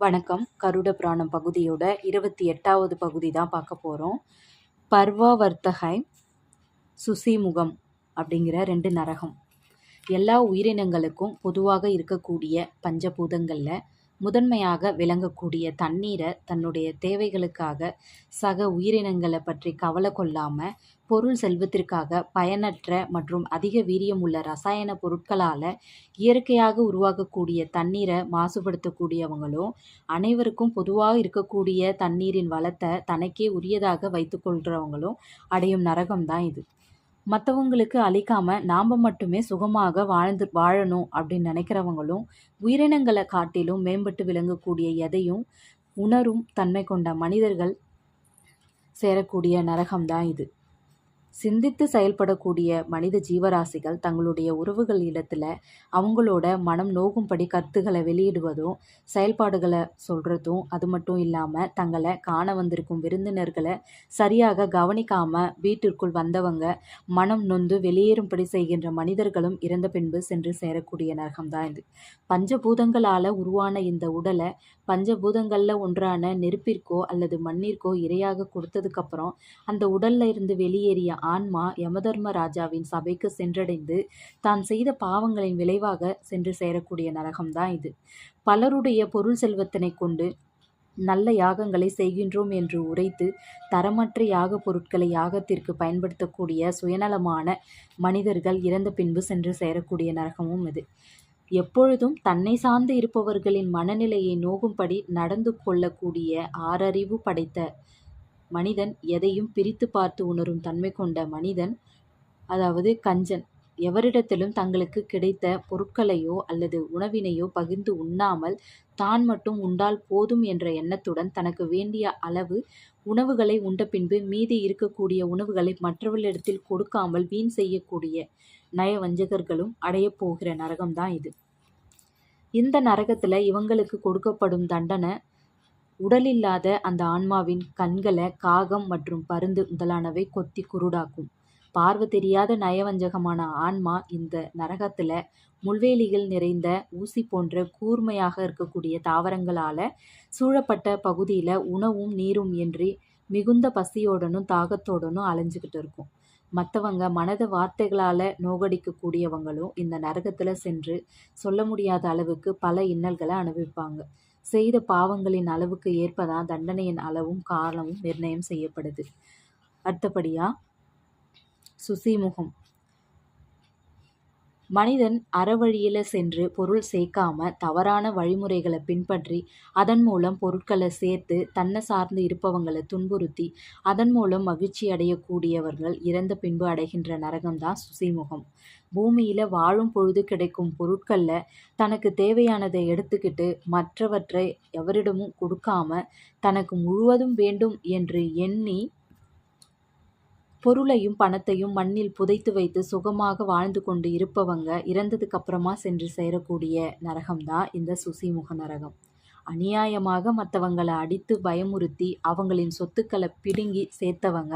வணக்கம். கருட புராணம் பகுதியோட இருபத்தி எட்டாவது பகுதி தான் பார்க்க போகிறோம் பர்வாவர்த்தகை சுசிமுகம் அப்படிங்கிற ரெண்டு நரகம். எல்லா உயிரினங்களுக்கும் பொதுவாக இருக்கக்கூடிய பஞ்சபூதங்களில் முதன்மையாக விளங்கக்கூடிய தண்ணீரை தன்னுடைய தேவைகளுக்காக சக உயிரினங்களை பற்றி கவலை கொள்ளாமல் பொருள் செல்வத்திற்காக பயனற்ற மற்றும் அதிக வீரியம் உள்ள ரசாயன பொருட்களால் இயற்கையாக உருவாகக்கூடிய தண்ணீரை மாசுபடுத்தக்கூடியவங்களும் அனைவருக்கும் பொதுவாக இருக்கக்கூடிய தண்ணீரின் வளத்தை தனக்கே உரியதாக வைத்துக்கொள்கிறவங்களும் அடையும் நரகம் தான் இது. மற்றவங்களுக்கு அழிக்காமல் நாம் மட்டுமே சுகமாக வாழ்ந்து வாழணும் அப்படின்னு நினைக்கிறவங்களும் உயிரினங்களை காட்டிலும் மேம்பட்டு விளங்கக்கூடிய எதையும் உணரும் தன்மை கொண்ட மனிதர்கள் சேரக்கூடிய நரகம்தான் இது. சிந்தித்து செயல்படக்கூடிய மனித ஜீவராசிகள் தங்களுடைய உறவுகள் இடத்துல அவங்களோட மனம் நோகும்படி கருத்துக்களை வெளியிடுவதும் செயல்பாடுகளை சொல்கிறதும் அது மட்டும் இல்லாமல் தங்களை காண வந்திருக்கும் விருந்தினர்களை சரியாக கவனிக்காமல் வீட்டிற்குள் வந்தவங்க மனம் நொந்து வெளியேறும்படி செய்கின்ற மனிதர்களும் இறந்த பின்பு சென்று சேரக்கூடிய நரகம் தான் இது. பஞ்சபூதங்களால் உருவான இந்த உடலை பஞ்சபூதங்களில் ஒன்றான நெருப்பிற்கோ அல்லது மண்ணிற்கோ இரையாக கொடுத்ததுக்கப்புறம் அந்த உடலில் இருந்து வெளியேறிய ஆன்மா யமதர்ம ராஜாவின் சபைக்கு சென்றடைந்து தான் செய்த பாவங்களின் விளைவாக சென்று சேரக்கூடிய நரகம்தான் இது. பலருடைய பொருள் செல்வத்தினை கொண்டு நல்ல யாகங்களை செய்கின்றோம் என்று உரைத்து தரமற்ற யாக பொருட்களை யாகத்திற்கு பயன்படுத்தக்கூடிய சுயநலமான மனிதர்கள் இறந்த பின்பு சென்று சேரக்கூடிய நரகமும் இது. எப்பொழுதும் தன்னை சார்ந்து இருப்பவர்களின் மனநிலையை நோகும்படி நடந்து கொள்ளக்கூடிய ஆறறிவு படைத்த மனிதன் எதையும் பிரித்து பார்த்து உணரும் தன்மை கொண்ட மனிதன் அதாவது கஞ்சன் எவரிடத்திலும் தங்களுக்கு கிடைத்த பொருட்களையோ அல்லது உணவினையோ பகிர்ந்து உண்ணாமல் தான் மட்டும் உண்டால் போதும் என்ற எண்ணத்துடன் தனக்கு வேண்டிய அளவு உணவுகளை உண்ட பின்பு மீதி இருக்கக்கூடிய உணவுகளை மற்றவர்களிடத்தில் கொடுக்காமல் வீண் செய்யக்கூடிய நயவஞ்சகர்களும் அடையப் போகிற நரகம்தான் இது. இந்த நரகத்தில் இவங்களுக்கு கொடுக்கப்படும் தண்டனை உடலில்லாத அந்த ஆன்மாவின் கண்களை காகம் மற்றும் பருந்து முதலானவை கொத்தி குருடாக்கும். பார்வை தெரியாத நயவஞ்சகமான ஆன்மா இந்த நரகத்தில் முள்வேலிகள் நிறைந்த ஊசி போன்ற கூர்மையாக இருக்கக்கூடிய தாவரங்களால் சூழப்பட்ட பகுதியில் உணவும் நீரும் இன்றி மிகுந்த பசியோடனும் தாகத்தோடனும் அலைஞ்சிக்கிட்டு இருக்கும். மற்றவங்க மனத வார்த்தைகளால் நோகடிக்கக்கூடியவங்களும் இந்த நரகத்தில் சென்று சொல்ல முடியாத அளவுக்கு பல இன்னல்களை அனுபவிப்பாங்க. செய்த பாவங்களின் அளவுக்கு ஏற்பதான் தண்டனையின் அளவும் காரணமும் நிர்ணயம் செய்யப்படுது. அடுத்தபடியாக சுசிமுகம். மனிதன் அறவழியில் சென்று பொருள் சேர்க்காம தவறான வழிமுறைகளை பின்பற்றி அதன் மூலம் பொருட்களை சேர்த்து தன்னை சார்ந்து இருப்பவங்களை துன்புறுத்தி அதன் மூலம் மகிழ்ச்சி அடையக்கூடியவர்கள் இறந்த பின்பு அடைகின்ற நரகம்தான் சுசிமுகம். பூமியில் வாழும் பொழுது கிடைக்கும் பொருட்களில் தனக்கு தேவையானதை எடுத்துக்கிட்டு மற்றவற்றை எவரிடமும் கொடுக்காம தனக்கு முழுவதும் வேண்டும் என்று எண்ணி பொருளையும் பணத்தையும் மண்ணில் புதைத்து வைத்து சுகமாக வாழ்ந்து கொண்டு இருப்பவங்க இறந்ததுக்கு அப்புறமா சென்று சேரக்கூடிய நரகம்தான் இந்த சுசிமுக நரகம். அநியாயமாக மற்றவங்களை அடித்து பயமுறுத்தி அவங்களின் சொத்துக்களை பிடுங்கி சேர்த்தவங்க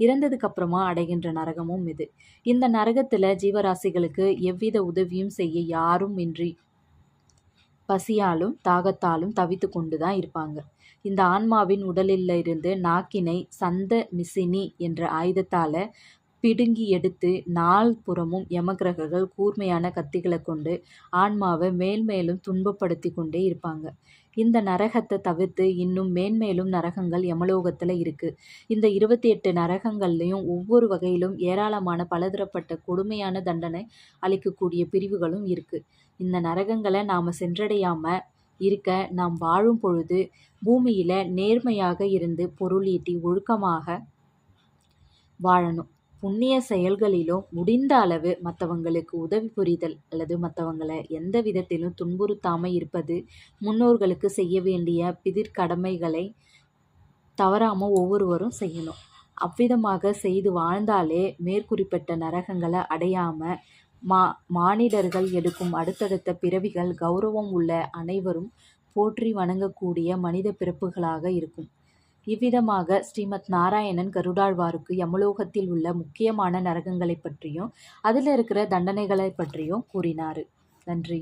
இறந்ததுக்கு அப்புறமா அடைகின்ற நரகமும் இது. இந்த நரகத்தில் ஜீவராசிகளுக்கு எவ்வித உதவியும் செய்ய யாரும் இன்றி பசியாலும் தாகத்தாலும் தவித்து கொண்டு தான் இருப்பாங்க. இந்த ஆன்மாவின் உடலில் இருந்து நாக்கினை சந்த மிசினி என்ற ஆயுதத்தால் பிடுங்கி எடுத்து நாள் புறமும் யமகிரகர்கள் கூர்மையான கத்திகளை கொண்டு ஆன்மாவை மேல்மேலும் துன்பப்படுத்தி கொண்டே இருப்பாங்க. இந்த நரகத்தை தவிர்த்து இன்னும் மேன்மேலும் நரகங்கள் யமலோகத்தில் இருக்குது இந்த இருபத்தி எட்டு நரகங்கள்லேயும் ஒவ்வொரு வகையிலும் ஏராளமான பலதரப்பட்ட கொடுமையான தண்டனை அளிக்கக்கூடிய பிரிவுகளும் இருக்குது இந்த நரகங்களை நாம் சென்றடையாமல் இருக்க நாம் வாழும் பொழுது பூமியில் நேர்மையாக இருந்து பொருள் ஈட்டி ஒழுக்கமாக வாழணும். புண்ணிய செயல்களிலும் முடிந்த அளவு மற்றவங்களுக்கு உதவி புரிதல் அல்லது மற்றவங்களை எந்த விதத்திலும் துன்புறுத்தாமல் இருப்பது முன்னோர்களுக்கு செய்ய வேண்டிய பிதிர்கடமைகளை தவறாமல் ஒவ்வொருவரும் செய்யணும். அவ்விதமாக செய்து வாழ்ந்தாலே மேற்குறிப்பிட்ட நரகங்களை அடையாமல் மா மானிடர்கள் எடுக்கும் அடுத்தடுத்த பிறவிகள் கௌரவம் உள்ள அனைவரும் போற்றி வணங்கக்கூடிய மனித பிறப்புகளாக இருக்கும். இவ்விதமாக ஸ்ரீமத் நாராயணன் கருடாழ்வாருக்கு யமலோகத்தில் உள்ள முக்கியமான நரகங்களை பற்றியும் அதில் இருக்கிற தண்டனைகளை பற்றியும் கூறினார். நன்றி.